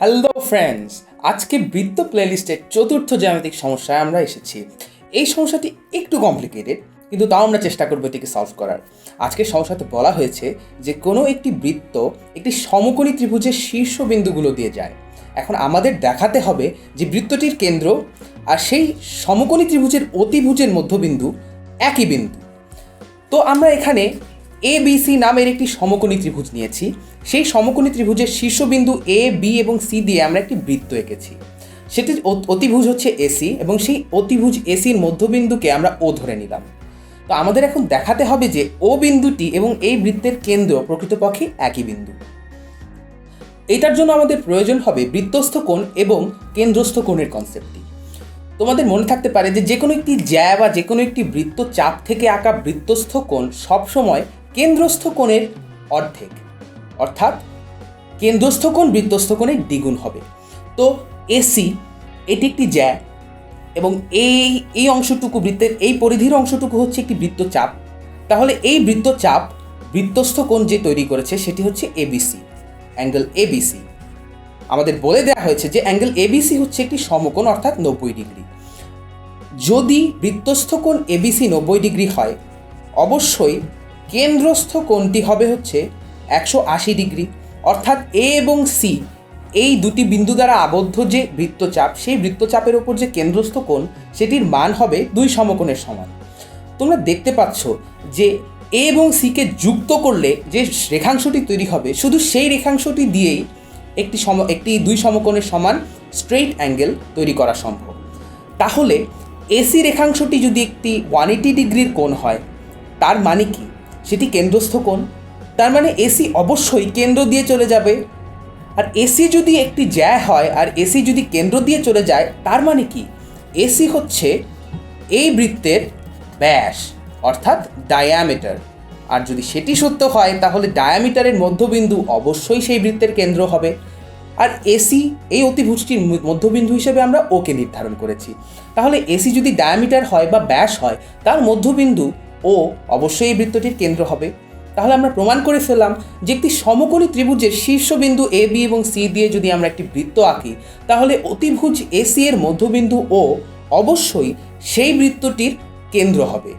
Hello friends আজকে বৃত্ত প্লেলিস্টের চতুর্থ জ্যামিতিক সমস্যায় আমরা এসেছি। এই সমস্যাটি একটু কমপ্লিকেটেড কিন্তু তাও আমরা চেষ্টা করব এটিকে সলভ করার। আজকের সমস্যাতে বলা হয়েছে যে কোনো একটি বৃত্ত একটি সমকোণী ত্রিভুজের শীর্ষবিন্দুগুলো দিয়ে যায়। এখন আমাদের দেখাতে হবে যে বৃত্তটির কেন্দ্র আর সেই সমকোণী ত্রিভুজের অতিভুজের মধ্যবিন্দু একই বিন্দু। তো আমরা এখানে এ বি সি নামের একটি সমকোণী ত্রিভুজ নিয়েছি। সেই সমকোণী ত্রিভুজের শীর্ষবিন্দু এ বি এবং সি দিয়ে আমরা একটি বৃত্ত এঁকেছি। সেটির অ- অতিভুজ হচ্ছে এসি এবং সেই অতিভুজ এসির মধ্যবিন্দুকে আমরা ও ধরে নিলাম। তো আমাদের এখন দেখাতে হবে যে ও বিন্দুটি এবং এই বৃত্তের কেন্দ্র প্রকৃতপক্ষে একই বিন্দু। এটার জন্য আমাদের প্রয়োজন হবে বৃত্তস্থ কোণ এবং কেন্দ্রস্থ কোণের কনসেপ্টটি তোমাদের মনে থাকতে পারে যে যে কোনো একটি জ্যা বা যে কোনো একটি বৃত্ত চাপ থেকে আঁকা বৃত্তস্থ কোণ সবসময় কেন্দ্রস্থ কোণের অর্ধেক। অর্থাৎ কেন্দ্রস্থ কোণ বৃত্তস্থ কোণের দ্বিগুণ হবে। তো এসি এটি একটি জ্যা এবং এই এই অংশটুকু বৃত্তের, এই পরিধির অংশটুকু হচ্ছে একটি বৃত্তচাপ। তাহলে এই বৃত্তচাপ বৃত্তস্থ কোণ যে তৈরি করেছে সেটি হচ্ছে এবিসি অ্যাঙ্গেল এবিসি আমাদের বলে দেওয়া হয়েছে যে অ্যাঙ্গেল এবিসি হচ্ছে একটি সমকোণ, অর্থাৎ নব্বই ডিগ্রি। যদি বৃত্তস্থ কোণ এবিসি নব্বই ডিগ্রি হয়, অবশ্যই কেন্দ্রস্থ কোণটি হবে হচ্ছে একশো আশি ডিগ্রি, অর্থাৎ এ এবং সি, এই দুটি বিন্দু দ্বারা আবদ্ধ যে বৃত্তচাপ, সেই বৃত্তচাপের ওপর যে কেন্দ্রস্থ কোণ, সেটির মান হবে দুই সমকোণের সমান। তোমরা দেখতে পাচ্ছ যে এ এবং সিকে যুক্ত করলে যে রেখাংশটি তৈরি হবে, শুধু সেই রেখাংশটি দিয়েই একটি সম, একটি দুই সমকোণের সমান স্ট্রেইট অ্যাঙ্গেল তৈরি করা সম্ভব। তাহলে এসি রেখাংশটি যদি একটি ওয়ান এইটি ডিগ্রির কোণ হয়, তার মানে কি? সেটি কেন্দ্রস্থ কোণ। তার মানে এসি অবশ্যই কেন্দ্র দিয়ে চলে যাবে। আর এসি যদি একটি জ্যা হয়, আর এসি যদি কেন্দ্র দিয়ে চলে যায়, তার মানে কি? এসি হচ্ছে এই বৃত্তের ব্যাস, অর্থাৎ ডায়ামিটার আর যদি সেটি সত্য হয়, তাহলে ডায়ামিটারের মধ্যবিন্দু অবশ্যই সেই বৃত্তের কেন্দ্র হবে। আর এসি এই অতিভুজটির মধ্যবিন্দু হিসেবে আমরা ওকে নির্ধারণ করেছি। তাহলে এসি যদি ডায়ামিটার হয় বা ব্যাস হয়, তার মধ্যবিন্দু ও অবশ্যই এই বৃত্তটির কেন্দ্র হবে। তাহলে আমরা প্রমাণ করে ফেললাম যে একটি সমকোণী ত্রিভুজের শীর্ষবিন্দু এ বি এবং সি দিয়ে যদি আমরা একটি বৃত্ত আঁকি, তাহলে অতিভুজ এসি এর মধ্যবিন্দু ও অবশ্যই সেই বৃত্তটির কেন্দ্র হবে।